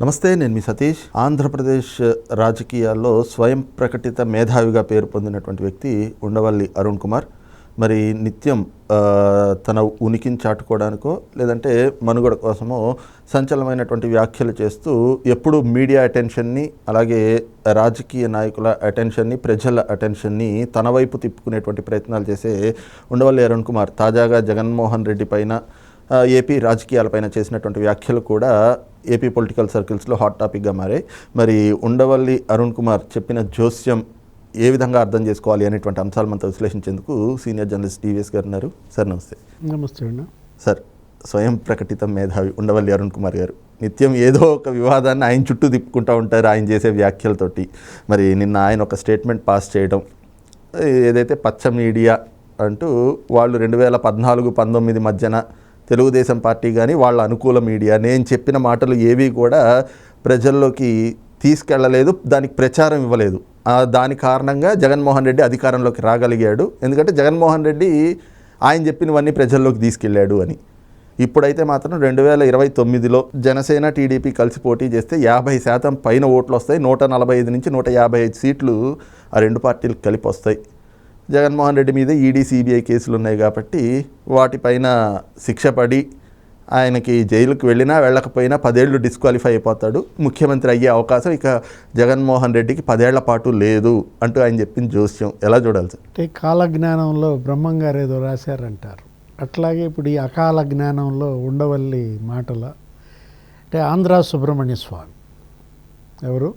నమస్తే నేను మీ సతీష్. ఆంధ్రప్రదేశ్ రాజకీయాల్లో స్వయం ప్రకటిత మేధావిగా పేరు పొందినటువంటి వ్యక్తి ఉండవల్లి అరుణ్ కుమార్. మరి నిత్యం తన ఉనికిని చాటుకోవడానికో లేదంటే మనుగడ కోసమో సంచలనమైనటువంటి వ్యాఖ్యలు చేస్తూ ఎప్పుడు మీడియా అటెన్షన్ని అలాగే రాజకీయ నాయకుల అటెన్షన్ని ప్రజల అటెన్షన్ని తన వైపు తిప్పుకునేటువంటి ప్రయత్నాలు చేసే ఉండవల్లి అరుణ్ కుమార్. తాజాగా జగన్మోహన్ రెడ్డి పైన ఏపీ రాజకీయాలపైన చేసినటువంటి వ్యాఖ్యలు కూడా ఏపీ పొలిటికల్ సర్కిల్స్లో హాట్ టాపిక్గా మారాయి. మరి ఉండవల్లి అరుణ్ కుమార్ చెప్పిన జోస్యం ఏ విధంగా అర్థం చేసుకోవాలి అనేటువంటి అంశాలు మనతో విశ్లేషించేందుకు సీనియర్ జర్నలిస్ట్ టీవీఎస్ గారు ఉన్నారు. సార్ నమస్తే. నమస్తే అండి సార్ స్వయం ప్రకటిత మేధావి ఉండవల్లి అరుణ్ కుమార్ గారు. నిత్యం ఏదో ఒక వివాదాన్ని ఆయన చుట్టూ తిప్పుకుంటూ ఉంటారు ఆయన చేసే వ్యాఖ్యలతోటి. మరి నిన్న ఆయన ఒక స్టేట్మెంట్ పాస్ చేయడం ఏదైతే పచ్చ మీడియా అంటూ వాళ్ళు రెండు వేల పద్నాలుగు పంతొమ్మిది మధ్యన తెలుగుదేశం పార్టీ కానీ వాళ్ళ అనుకూల మీడియా నేను చెప్పిన మాటలు ఏవి కూడా ప్రజల్లోకి తీసుకెళ్ళలేదు దానికి ప్రచారం ఇవ్వలేదు. దాని కారణంగా జగన్మోహన్ రెడ్డి అధికారంలోకి రాగలిగాడు. ఎందుకంటే జగన్మోహన్ రెడ్డి ఆయన చెప్పినవన్నీ ప్రజల్లోకి తీసుకెళ్ళాడు అని. ఇప్పుడైతే మాత్రం రెండు వేల ఇరవై తొమ్మిదిలో జనసేన టీడీపీ కలిసి పోటీ చేస్తే యాభై శాతం పైన ఓట్లు వస్తాయి. నూట నలభై ఐదు నుంచి నూట యాభై ఐదు సీట్లు ఆ రెండు పార్టీలకు కలిపి వస్తాయి జగన్మోహన్ రెడ్డి మీద ఈడీ సిబిఐ కేసులు ఉన్నాయి కాబట్టి వాటిపైన శిక్ష పడి ఆయనకి జైలుకు వెళ్ళినా వెళ్ళకపోయినా పదేళ్ళు డిస్క్వాలిఫై అయిపోతాడు. ముఖ్యమంత్రి అయ్యే అవకాశం ఇక జగన్మోహన్ రెడ్డికి పదేళ్ళ పాటు లేదు అంటూ ఆయన చెప్పిన జోస్యం. ఎలా చూడాలి సార్? అంటే కాలజ్ఞానంలో బ్రహ్మంగారు ఏదో రాశారంటారు. అట్లాగే ఇప్పుడు ఈ అకాల జ్ఞానంలో ఉండవల్లి మాటల అంటే ఆంధ్ర సుబ్రహ్మణ్య స్వామి. ఎవరు?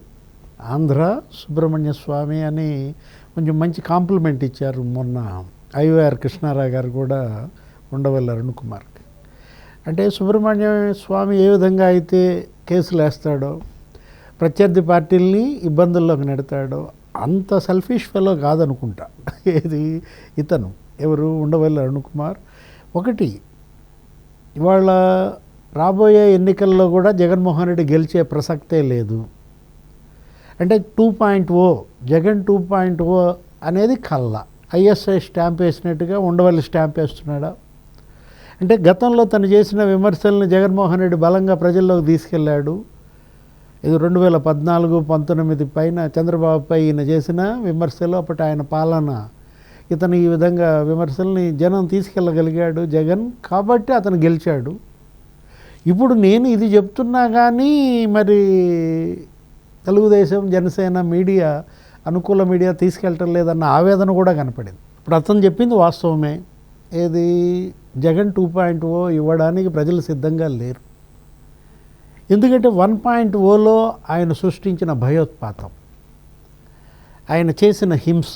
ఆంధ్ర సుబ్రహ్మణ్య స్వామి అని కొంచెం మంచి కాంప్లిమెంట్ ఇచ్చారు మొన్న ఐవైఆర్ కృష్ణారావు గారు కూడా ఉండవల్లి అరుణ్ కుమార్కి. అంటే సుబ్రహ్మణ్య స్వామి ఏ విధంగా అయితే కేసులు వేస్తాడో ప్రత్యర్థి పార్టీల్ని ఇబ్బందుల్లోకి నెడతాడో అంత సెల్ఫిష్ ఫెలో కాదనుకుంటా. ఏది? ఇతను. ఎవరు? ఉండవల్లి అరుణ్ కుమార్. ఒకటి ఇవాళ రాబోయే ఎన్నికల్లో కూడా జగన్మోహన్ రెడ్డి గెలిచే ప్రసక్తే లేదు. అంటే two point O Jagan two point O అనేది కళ్ళ. ఐఎస్ఐ స్టాంప్ వేసినట్టుగా ఉండవల్లి స్టాంప్ వేస్తున్నాడా? అంటే గతంలో తను చేసిన విమర్శలను జగన్మోహన్ రెడ్డి బలంగా ప్రజల్లోకి తీసుకెళ్ళాడు. ఇది రెండు వేల పద్నాలుగు పంతొమ్మిది పైన చంద్రబాబుపై ఈయన చేసిన విమర్శలు అప్పటి ఆయన పాలన. ఇతను ఈ విధంగా విమర్శల్ని జనం తీసుకెళ్ళగలిగాడు జగన్ కాబట్టి అతను గెలిచాడు. ఇప్పుడు నేను ఇది చెప్తున్నా కానీ మరి తెలుగుదేశం జనసేన మీడియా అనుకూల మీడియా తీసుకెళ్ళటం లేదన్న ఆవేదన కూడా కనపడింది. ఇప్పుడు అతను చెప్పింది వాస్తవమే. ఏది? జగన్ టూ పాయింట్ ఓ ఇవ్వడానికి ప్రజలు సిద్ధంగా లేరు. ఎందుకంటే వన్ పాయింట్ ఓలో ఆయన సృష్టించిన భయోత్పాతం ఆయన చేసిన హింస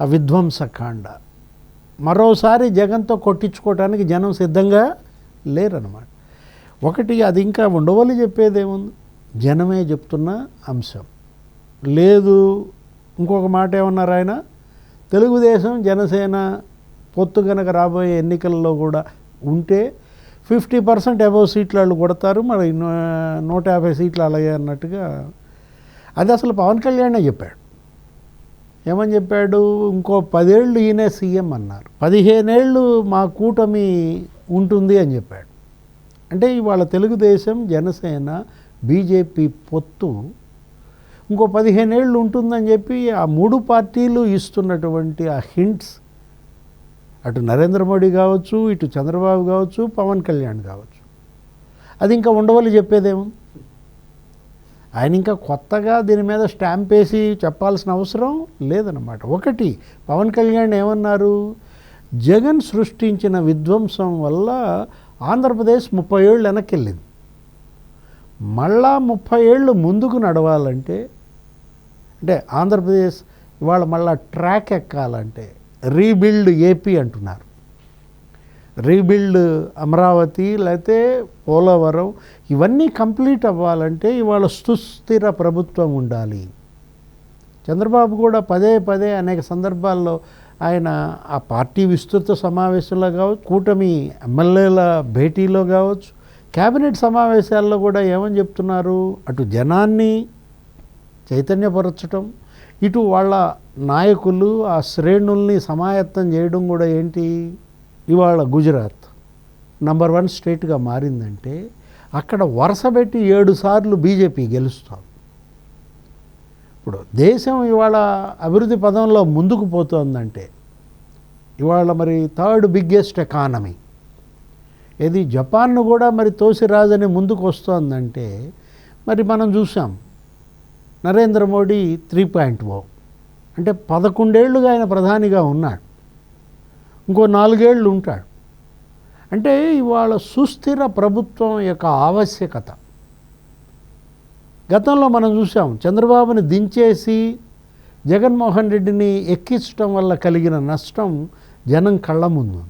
ఆ విధ్వంసకాండ మరోసారి జగన్తో కొట్టించుకోవడానికి జనం సిద్ధంగా లేరన్నమాట. ఒకటి అది ఇంకా ఉండవల్లి చెప్పేదేముంది? జనమే చెప్తున్న అంశం. లేదు ఇంకొక మాట ఏమన్నారు ఆయన? తెలుగుదేశం జనసేన పొత్తు కనుక రాబోయే ఎన్నికల్లో కూడా ఉంటే ఫిఫ్టీ పర్సెంట్ అబవ్ సీట్లు వాళ్ళు కొడతారు. మరి నూట యాభై సీట్లు అలాగే అన్నట్టుగా అది అసలు పవన్ కళ్యాణే చెప్పాడు. ఏమని చెప్పాడు? ఇంకో పదేళ్ళు ఈయనే సీఎం అన్నారు. పదిహేనేళ్ళు మా కూటమి ఉంటుంది అని చెప్పాడు. అంటే ఇవాళ తెలుగుదేశం జనసేన బీజేపీ పొత్తు ఇంకో పదిహేనేళ్ళు ఉంటుందని చెప్పి ఆ మూడు పార్టీలు ఇస్తున్నటువంటి ఆ హింట్స్ అటు నరేంద్ర మోడీ కావచ్చు ఇటు చంద్రబాబు కావచ్చు పవన్ కళ్యాణ్ కావచ్చు. అది ఇంకా ఉండవల్లి చెప్పేదేమో. ఆయన ఇంకా కొత్తగా దీని మీద స్టాంప్ వేసి చెప్పాల్సిన అవసరం లేదన్నమాట. ఒకటి పవన్ కళ్యాణ్ ఏమన్నారు? జగన్ సృష్టించిన విధ్వంసం వల్ల ఆంధ్రప్రదేశ్ ముప్పై ఏళ్ళు వెనక్కి వెళ్ళింది. మళ్ళా ముప్పై ఏళ్ళు ముందుకు నడవాలంటే అంటే ఆంధ్రప్రదేశ్ ఇవాళ మళ్ళా ట్రాక్ ఎక్కాలంటే రీబిల్డ్ ఏపీ అంటున్నారు. రీబిల్డ్ అమరావతి లేకపోతే పోలవరం ఇవన్నీ కంప్లీట్ అవ్వాలంటే ఇవాళ సుస్థిర ప్రభుత్వం ఉండాలి. చంద్రబాబు కూడా పదే పదే అనేక సందర్భాల్లో ఆయన ఆ పార్టీ విస్తృత సమావేశంలో కావచ్చు కూటమి ఎమ్మెల్యేల భేటీలో కావచ్చు కేబినెట్ సమావేశాల్లో కూడా ఏమని చెప్తున్నారు? అటు జనాన్ని చైతన్యపరచటం ఇటు వాళ్ళ నాయకులు ఆ శ్రేణుల్ని సమాయత్తం చేయడం కూడా ఏంటి? ఇవాళ గుజరాత్ నంబర్ వన్ స్టేట్గా మారిందంటే అక్కడ వరుసపెట్టి ఏడు సార్లు బీజేపీ గెలుస్తాం ఇప్పుడు దేశం ఇవాళ అభివృద్ధి పదంలో ముందుకు పోతుందంటే ఇవాళ మరి థర్డ్ బిగ్గెస్ట్ ఎకానమీ ఏది జపాన్ను కూడా మరి తోసిరాజని ముందుకు వస్తోందంటే మరి మనం చూసాం. Narendra Modi three point O. అంటే పదకొండేళ్ళుగా ఆయన ప్రధానిగా ఉన్నాడు. ఇంకో నాలుగేళ్ళు ఉంటాడు. అంటే ఇవాళ సుస్థిర ప్రభుత్వం యొక్క ఆవశ్యకత. గతంలో మనం చూసాం చంద్రబాబుని దించేసి జగన్మోహన్ రెడ్డిని ఎక్కించడం వల్ల కలిగిన నష్టం జనం కళ్ళ ముందు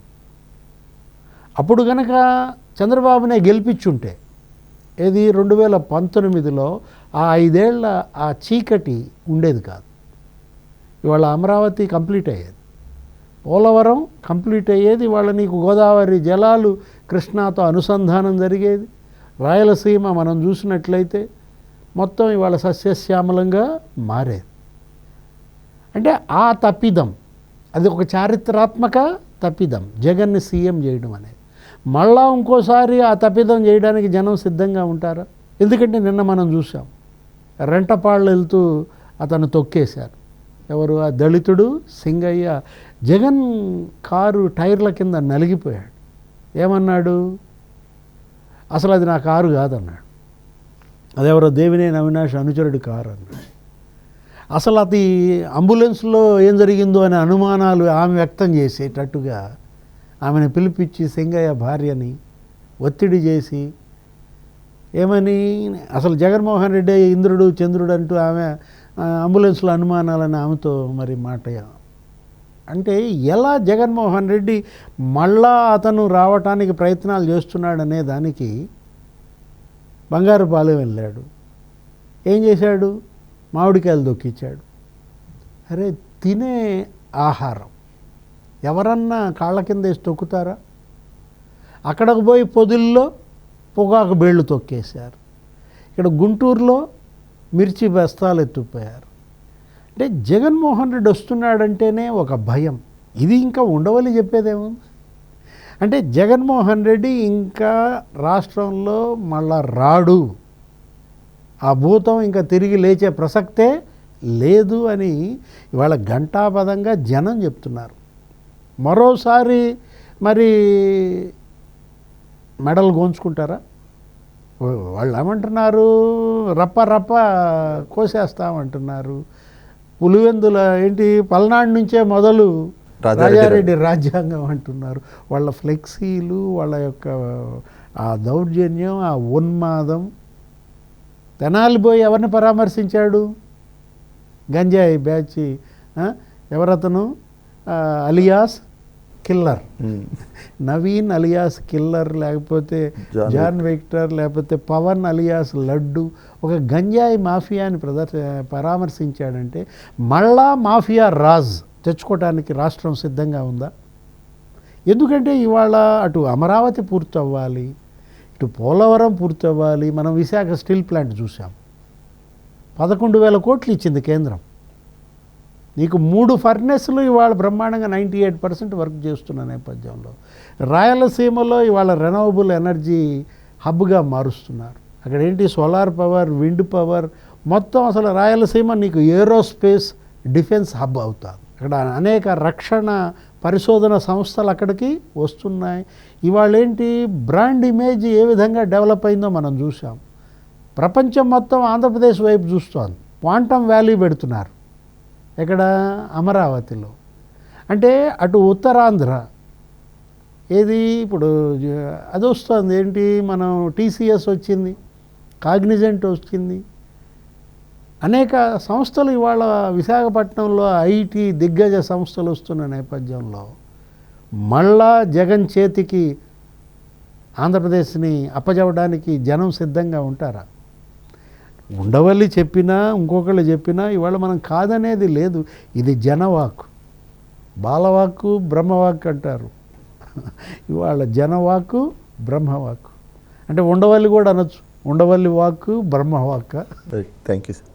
అప్పుడు కనుక చంద్రబాబునే గెలిపించుంటే ఏది రెండు వేల పంతొమ్మిదిలో ఆ ఐదేళ్ళ ఆ చీకటి ఉండేది కాదు. ఇవాళ అమరావతి కంప్లీట్ అయ్యేది. పోలవరం కంప్లీట్ అయ్యేది ఇవాళ నీకు గోదావరి జలాలు కృష్ణాతో అనుసంధానం జరిగేది. రాయలసీమ మనం చూసినట్లయితే మొత్తం ఇవాళ సస్యశ్యామలంగా మారేది. అంటే ఆ తప్పిదం అది ఒక చారిత్రాత్మక తప్పిదం జగన్ని సీఎం చేయడం అనేది. మళ్ళా ఇంకోసారి ఆ తప్పిదం చేయడానికి జనం సిద్ధంగా ఉంటారా? ఎందుకంటే నిన్న మనం చూసాం రెంటపాళ్ళు వెళ్తూ అతను తొక్కేశారు. ఎవరు? ఆ దళితుడు సింగయ్య. జగన్ కారు టైర్ల కింద నలిగిపోయాడు. ఏమన్నాడు? అసలు అది నా కారు కాదన్నాడు. అదెవరో దేవినేని అవినాష్ అనుచరుడు కారు అన్నాడు. అసలు అది అంబులెన్స్లో ఏం జరిగిందో అనే అనుమానాలు ఆమె వ్యక్తం చేసేటట్టుగా ఆమెను పిలిపించి సింగయ్య భార్యని ఒత్తిడి చేసి ఏమని? అసలు జగన్మోహన్ రెడ్డి ఇంద్రుడు చంద్రుడు అంటూ ఆమె అంబులెన్స్లో అనుమానాలని ఆమెతో మరి మాట అంటే ఎలా జగన్మోహన్ రెడ్డి మళ్ళా అతను రావటానికి ప్రయత్నాలు చేస్తున్నాడనే దానికి బంగారుపాలెం వెళ్ళాడు. ఏం చేశాడు? మామిడికాయలు దొక్కిచ్చాడు. అరే తినే ఆహారం. ఎవరన్నా కాళ్ళ కింద వేసి తొక్కుతారా? అక్కడకు పోయి పొదుల్లో పొగాకు బేళ్ళు తొక్కేశారు. ఇక్కడ గుంటూరులో మిర్చి బస్తాలు ఎత్తుపోయారు అంటే జగన్మోహన్ రెడ్డి వస్తున్నాడంటేనే ఒక భయం. ఇది ఇంకా ఉండవని చెప్పేదేముంది? అంటే జగన్మోహన్ రెడ్డి ఇంకా రాష్ట్రంలో మళ్ళా రాడు. ఆ భూతం ఇంకా తిరిగి లేచే ప్రసక్తే లేదు అని ఇవాళ ఘంటాపదంగా జనం చెప్తున్నారు. మరోసారి మరి మెడలు గోంచుకుంటారా? వాళ్ళు ఏమంటున్నారు రప్ప రప్ప కోసేస్తామంటున్నారు. పులివెందుల ఏంటి? పల్నాడు నుంచే మొదలు రాజారెడ్డి రాజ్యాంగం అంటున్నారు. వాళ్ళ ఫ్లెక్సీలు వాళ్ళ యొక్క ఆ దౌర్జన్యం ఆ ఉన్మాదం తెనాలి పోయి ఎవరిని పరామర్శించాడు? గంజాయి బ్యాచ్ ఎవరతను? Alias killer. Um. Naveen alias killer లేకపోతే జాన్ విక్టర్ లేకపోతే పవన్ అలియాస్ లడ్డు ఒక గంజాయి మాఫియాని ప్రదర్శ పరామర్శించాడంటే మళ్ళా మాఫియా రాజ్ తెచ్చుకోవడానికి రాష్ట్రం సిద్ధంగా ఉందా? ఎందుకంటే ఇవాళ అటు అమరావతి పూర్తి అవ్వాలి ఇటు పోలవరం పూర్తి అవ్వాలి మనం విశాఖ స్టీల్ ప్లాంట్ చూసాం పదకొండు వేల కోట్లు ఇచ్చింది కేంద్రం. నీకు మూడు ఫర్నెస్లు ఇవాళ బ్రహ్మాండంగా నైంటీ ఎయిట్ పర్సెంట్ వర్క్ చేస్తున్న నేపథ్యంలో. రాయలసీమలో ఇవాళ రెనవబుల్ ఎనర్జీ హబ్గా మారుస్తున్నారు. అక్కడ ఏంటి? సోలార్ పవర్ విండ్ పవర్ మొత్తం అసలు రాయలసీమ నీకు ఏరోస్పేస్ డిఫెన్స్ హబ్ అవుతుంది అక్కడ అనేక రక్షణ పరిశోధన సంస్థలు అక్కడికి వస్తున్నాయి. ఇవాళ ఏంటి? బ్రాండ్ ఇమేజ్ ఏ విధంగా డెవలప్ అయిందో మనం చూసాం ప్రపంచం మొత్తం ఆంధ్రప్రదేశ్ వైపు చూస్తోంది. క్వాంటమ్ వ్యాలీ పెడుతున్నారు. ఎక్కడ? అమరావతిలో. అంటే అటు ఉత్తరాంధ్ర. ఏది ఇప్పుడు అది వస్తుంది. ఏంటి? మనం టీసీఎస్ వచ్చింది కాగ్నిజెంట్ వచ్చింది. అనేక సంస్థలు ఇవాళ విశాఖపట్నంలో ఐటీ దిగ్గజ సంస్థలు వస్తున్న నేపథ్యంలో మళ్ళా జగన్ చేతికి ఆంధ్రప్రదేశ్ని అప్పజవడానికి జనం సిద్ధంగా ఉంటారా? ఉండవల్లి చెప్పినా ఇంకొకళ్ళు చెప్పినా ఇవాళ మనం కాదనేది లేదు. ఇది జనవాక్ బాలవాక్కు బ్రహ్మవాక్ అంటారు. ఇవాళ జనవాకు బ్రహ్మవాక్కు. అంటే ఉండవల్లి కూడా అనొచ్చు. ఉండవల్లి వాక్కు బ్రహ్మవాక్క? Thank you sir